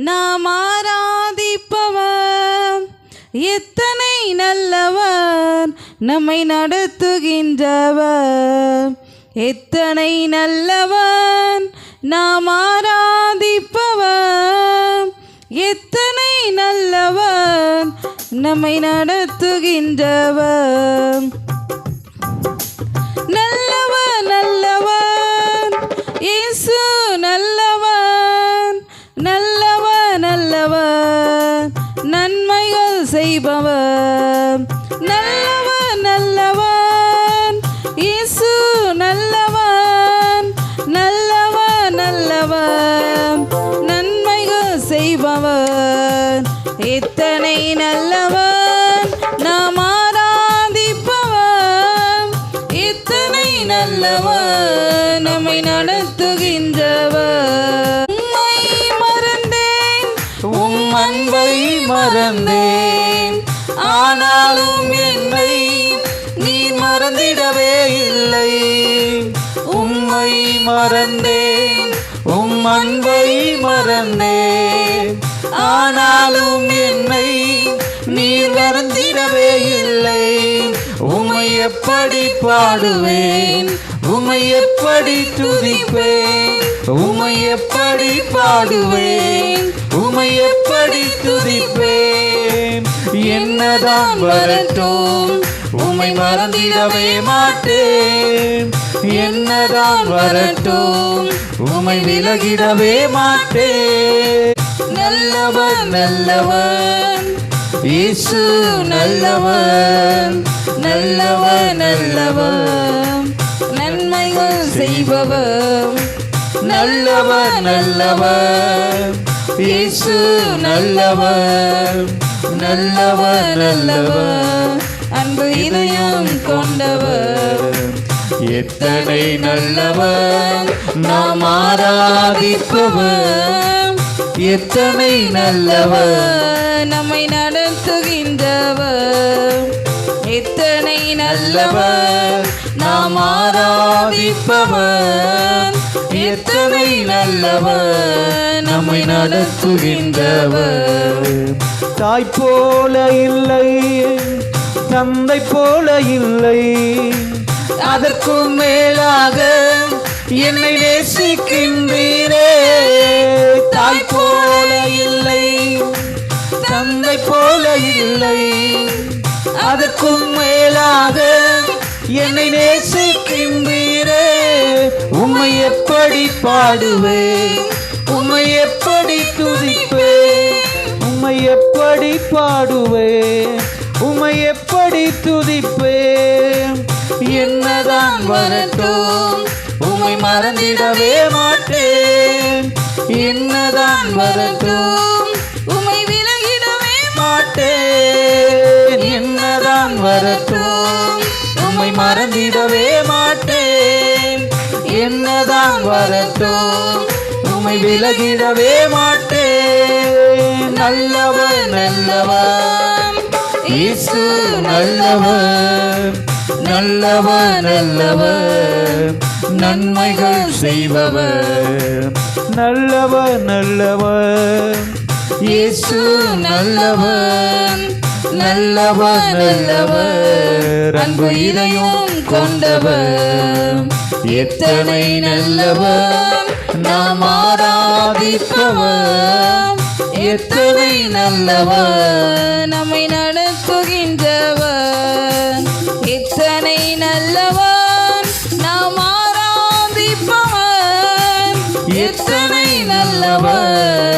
நாம் ஆராதிப்பவர். எத்தனை நல்லவர் நம்மை நடத்துகின்றவர். எத்தனை நல்லவர் நாம் ஆராதிப்பவர். எத்தனை நல்லவர் நம்மை நடத்துகின்றவர். நன்மைகள் செய்பவர். நல்லவர் நல்லவர் இயேசு நல்லவர் நல்லவர் நல்லவர் நன்மைகள் செய்பவர். எத்தனை நல்லவர் நாம் ஆராதிப்பவர். எத்தனை நல்லவர் நம்மை நடத்த ஆனாலும் என்னை நீ மறந்திடவே இல்லை. உம்மை மறந்தேன் உம் அன்பை மறந்தேன். ஆனாலும் என்னை நீர் மறந்திடவே இல்லை. உம்மை எப்படி பாடுவேன் உம்மை எப்படி துதிப்பேன் உம்மை எப்படி பாடுவேன். உம்மை எப்படி துதிப்பேன்? என்னதான் வரட்டும் உம்மை மறந்திடவே மாட்டேன். என்னதான் வரட்டும் உம்மை விலகிடவே மாட்டேன். நல்லவர் நல்லவர் இயேசு நல்லவர் நல்லவர் நல்லவர் நன்மைகள் செய்பவர் நல்லவர் நல்லவர் இயேசு நல்லவர். நல்லவர் நல்லவர். அன்பு இதயம் கொண்டவர். எத்தனை நல்லவர் நாம் ஆராதிப்பவர். எத்தனை நல்லவர் நம்மை நடத்துகின்றவர். எத்தனை நல்லவர் நாம் ஆராதிப்பவர் எத்தனை நல்லவர் நம்மை நடத்துகின்றவர். தாய் போல இல்லை தந்தை போல இல்லை. அதற்கும் மேலாக என்னை நேசிக்கின்றீரே. தாய் போல இல்லை தந்தை போல இல்லை. அதற்கும் மேலாக என்னை நேசிக்கின்றீரே உம்மை எப்படி பாடுவேன்? உம்மை எப்படி துதிப்பே உம்மை எப்படி பாடுவே உம்மை எப்படி துதிப்பே என்னதான் வரட்டும் உம்மை மறந்திடவே மாட்டேன். என்னதான் வரட்டும் உமை விலகிடவே மாட்டேன். என்னதான் வரட்டும் உன்னை மறந்திடவே மாட்டேன். என்னதான் வரட்டும் உம்மை விலகிடவே மாட்டேன். நல்லவர் நல்லவர் இசு நல்லவர் நல்லவர் நல்லவர் நன்மைகள் செய்பவர் நல்லவர் நல்லவர் இயேசு நல்லவர் நல்லவர் நல்லவர் அன்பு இதையும் கொண்டவர். எத்தனை நல்லவர் நாம் ஆராதிப்பவர். எத்தனை நல்லவர் நம்மை நடத்துகின்றவர். எத்தனை நல்லவர் நாம் ஆராதிப்பவர். எத்தனை நல்லவர்